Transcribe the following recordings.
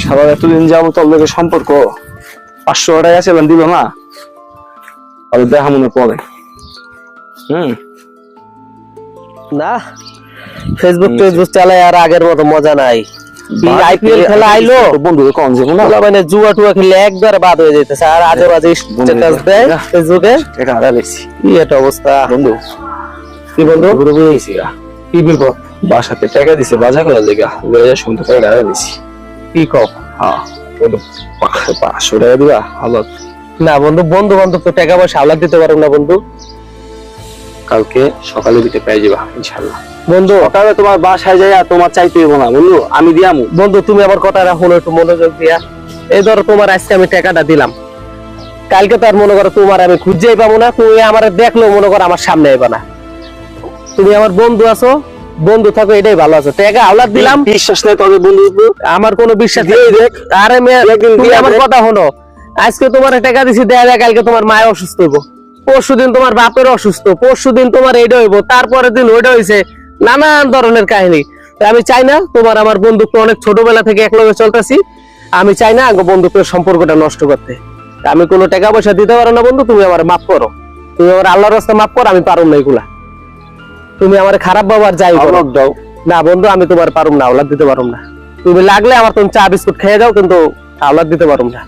সারা এতদিন যাব তোর লোকের সম্পর্ক পাঁচশো টাকা ছিলাম দিল না? আর দেখা মনে পড়ে হুম? না ফেসবুক টেসবুক চালায় আর আগের মতো মজা নাই। আইপিএল খেলা আইলো। বন্ধু কম যাব মানে জুয়া টুয়া খেলে একবার বাদ হয়ে যেতেছে আর আজে বাজে স্ট্যাটাস দেয় ফেসবুকে কি অবস্থা। বন্ধু কি বন্ধু? ঘুরে ঘুরে গেছি কি বলব বাসাতে টাকা দিছে বাজার করার লেগা। শুনতে টাকা হারা দিছি হ্যাঁ। বন্ধু পাঁচশো টাকা দিবা? না বন্ধু বন্ধু বান্ধব তো টাকা পয়সা দিতে না বন্ধু। কালকে সকালে দিতে পেয়ে যাবা ইনশাল্লাহ বন্ধু সকালে তোমার বাসায় যাই আর তোমার চাইতে হইব না বন্ধু আমি দিয়ামু বন্ধু তুমি আমার কথা রাখো না একটু মনোযোগ দিয়া। এই ধরো তোমার আজকে আমি টাকাটা দিলাম। কালকে তো আর মনে করো তোমার আমি খুঁজেই পাবো না তুমি আমার দেখল মনে করো আমার সামনে আইবা না। তুমি আমার বন্ধু আছো বন্ধু থাকো এটাই ভালো আছো। টাকা আওলাদ দিলাম। বিশ্বাস নেই তোদের বন্ধু। আমার কোনো বিশ্বাস নেই। দেখ। আরে মেয়ে আমার কথা হলো আজকে তোমার টাকা দিছি দেয়া দেয়া কালকে তোমার মায় অসুস্থ হইব। পরশু দিন তোমার বাপের অসুস্থ। পরশু দিন তোমার এইটা হইব। তারপরের দিন ওইটা হইছে নানান ধরনের কাহিনী। আমি চাই না তোমার আমার বন্ধুত্ব অনেক ছোটবেলা থেকে একলগে চলতেছি। আমি চাই না বন্ধুত্বের সম্পর্কটা নষ্ট করতে। আমি কোনো টাকা পয়সা দিতে পারো না বন্ধু তুমি আমার মাফ করো। তুমি আমার আল্লাহর রাস্তা মাফ করো আমি পারুম না এগুলা। তুমি আমার খারাপ ব্যবহার যাই করো। দাও। না বন্ধু আমি তোমার পারুম না আওলাদ দিতে পারুম না। তুমি লাগলে আমার তুমি চা বিস্কুট খেয়ে যাও কিন্তু আওলাদ দিতে পারুম না।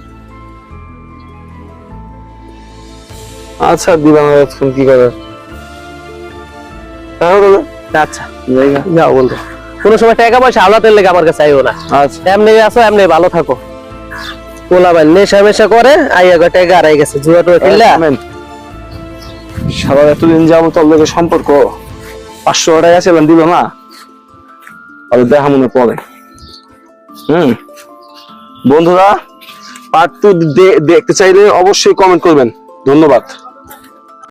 আচ্ছা দিবা না এখন কি করে আচ্ছা। যাও বন্ধু। কোনো সময় টাকা পয়সা আওলাদের লেগে আমার কাছে আইও না। আচ্ছা। এমনি আসো এমনি ভালো থাকো। পোলা ভাই নেশা মেশা করে আইয়া গো টাকা হারাই গেছে জুয়া টুয়া খেললা। আমেন। সারা এতদিন যাব তোর লোকের সম্পর্ক। পাঁচশো টাকা আছে দিব না আর দেখা মনে পড়ে হুম। বন্ধুরা পার্ট টু দেখতে চাইলে অবশ্যই কমেন্ট করবেন। ধন্যবাদ।